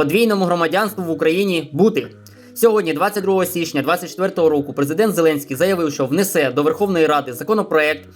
подвійному громадянству в Україні бути. Сьогодні, 22 січня 2024 року, президент Зеленський заявив, що внесе до Верховної Ради законопроект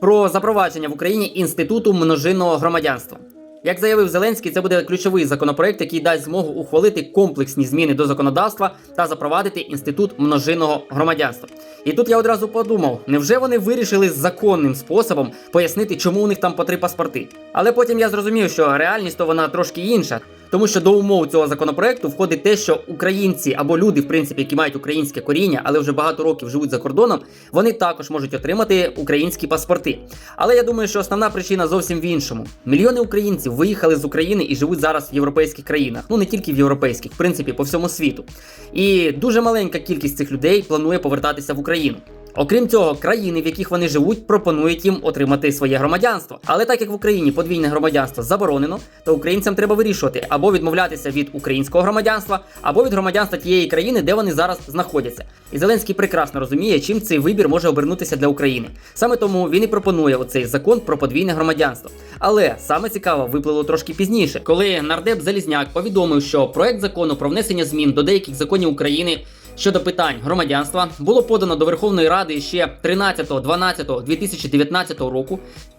про запровадження в Україні інституту множинного громадянства. Як заявив Зеленський, це буде ключовий законопроект, який дасть змогу ухвалити комплексні зміни до законодавства та запровадити інститут множинного громадянства. І тут я одразу подумав: невже вони вирішили законним способом пояснити, чому у них там по три паспорти? Але потім я зрозумів, що реальність то вона трошки інша. Тому що до умов цього законопроекту входить те, що українці або люди, в принципі, які мають українське коріння, але вже багато років живуть за кордоном, вони також можуть отримати українські паспорти. Але я думаю, що основна причина зовсім в іншому. Мільйони українців виїхали з України і живуть зараз в європейських країнах. Ну не тільки в європейських, в принципі, по всьому світу. І дуже маленька кількість цих людей планує повертатися в Україну. Окрім цього, країни, в яких вони живуть, пропонують їм отримати своє громадянство. Але так як в Україні подвійне громадянство заборонено, то українцям треба вирішувати або відмовлятися від українського громадянства, або від громадянства тієї країни, де вони зараз знаходяться. І Зеленський прекрасно розуміє, чим цей вибір може обернутися для України. Саме тому він і пропонує оцей закон про подвійне громадянство. Але саме цікаво виплило трошки пізніше, коли нардеп Залізняк повідомив, що проект закону про внесення змін до деяких законів України щодо питань громадянства було подано до Верховної Ради ще 13.12.2019 року.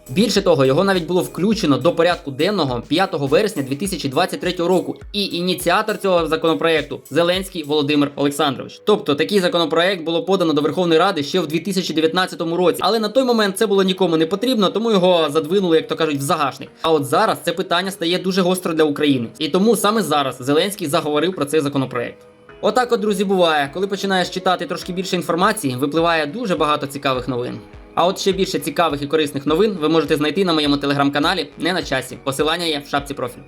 Більше того, його навіть було включено до порядку денного 5 вересня 2023 року. І ініціатор цього законопроекту Зеленський Володимир Олександрович. Тобто такий законопроект було подано до Верховної Ради ще в 2019 році. Але на той момент це було нікому не потрібно, тому його задвинули, як то кажуть, в загашник. А от зараз це питання стає дуже гостро для України. І тому саме зараз Зеленський заговорив про цей законопроект. Отак, от, друзі, буває, коли починаєш читати трошки більше інформації, випливає дуже багато цікавих новин. А от ще більше цікавих і корисних новин ви можете знайти на моєму телеграм-каналі не на часі. Посилання є в шапці профілю.